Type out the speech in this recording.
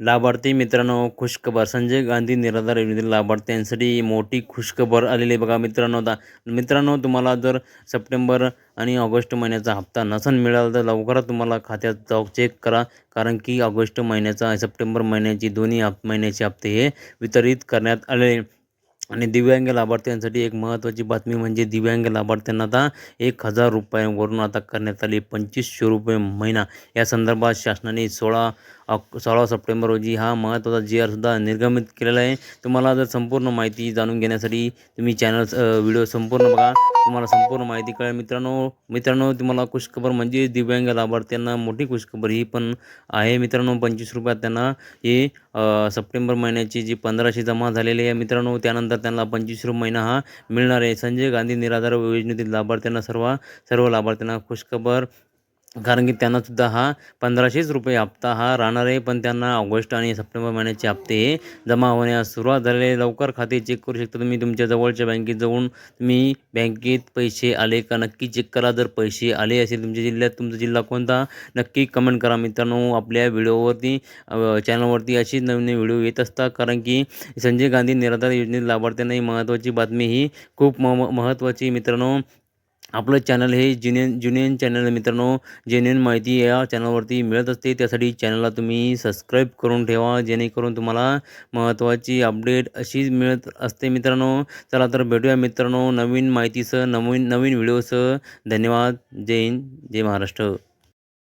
लाभार्थी मित्रांनो खुशखबर. संजय गांधी निराधार योजनेतील लाभार्थ्यांसाठी मोठी खुशखबर आलेली आहे बघा मित्रांनो. आता मित्रांनो तुम्हाला जर सप्टेंबर आणि ऑगस्ट महिन्याचा हप्ता नसन मिळाला तर लवकरात तुम्हाला खात्यात जाऊ चेक करा. कारण की ऑगस्ट महिन्याचा सप्टेंबर महिन्याची दोन्ही हप महिन्याचे हप्ते हे वितरित करण्यात आले आणि दिव्यांग लाभार्थ्यांसाठी एक महत्त्वाची बातमी म्हणजे दिव्यांग लाभार्थ्यांना आता एक हजार रुपयांवरून आता करण्यात आली पंचवीसशे रुपये महिना. या संदर्भात शासनाने सोळा ऑक सोळा सप्टेंबर रोजी हा महत्त्वाचा जी आरसुद्धा निर्गमित केलेला आहे. तुम्हाला जर संपूर्ण माहिती जाणून घेण्यासाठी तुम्ही चॅनल व्हिडिओ संपूर्ण बघा. तुम्हाला संपूर्ण माहिती कळेल. मित्रांनो मित्रांनो तुम्हाला खुशखबर म्हणजे दिव्यांग लाभार्थ्यांना मोठी खुशखबर ही पण आहे. मित्रांनो पंचवीस रुपयात त्यांना हे सप्टेंबर महिन्याची जी पंधराशे जमा झालेली आहे मित्रांनो त्यानंतर त्यांना पंचवीस रुपये महिना हा मिळणार आहे. संजय गांधी निराधार योजनेतील लाभार्थ्यांना सर्व सर्व लाभार्थ्यांना खुशखबर कारण की त्यांनासुद्धा हा पंधराशेच रुपये हप्ता हा राहणार आहे. पण त्यांना ऑगस्ट आणि सप्टेंबर महिन्याचे हप्ते हे जमा होण्यास सुरुवात झालेले लवकर खाते चेक करू शकता तुम्ही. तुमच्या जवळच्या बँकेत जाऊन तुम्ही बँकेत पैसे आले का नक्की चेक करा. जर पैसे आले असेल तुमच्या जिल्ह्यात तुमचा जिल्हा कोणता नक्की कमेंट करा. मित्रांनो आपल्या व्हिडिओवरती चॅनलवरती अशीच नवीन व्हिडिओ येत असतात. कारण की संजय गांधी निराधार योजनेत लाभार्थ्यांना ही महत्त्वाची बातमी ही खूप म- महत्त्वाची मित्रांनो आपलं चॅनल हे जेन्युन जुनियन चॅनल मित्रांनो. जेन्युन माहिती या चॅनलवरती मिळत असते. त्यासाठी चॅनलला तुम्ही सबस्क्राईब करून ठेवा जेणेकरून तुम्हाला महत्त्वाची अपडेट अशीच मिळत असते मित्रांनो. चला तर भेटूया मित्रांनो नवीन माहितीसह नवीन नवीन व्हिडिओसह. धन्यवाद. जय हिंद. जय महाराष्ट्र.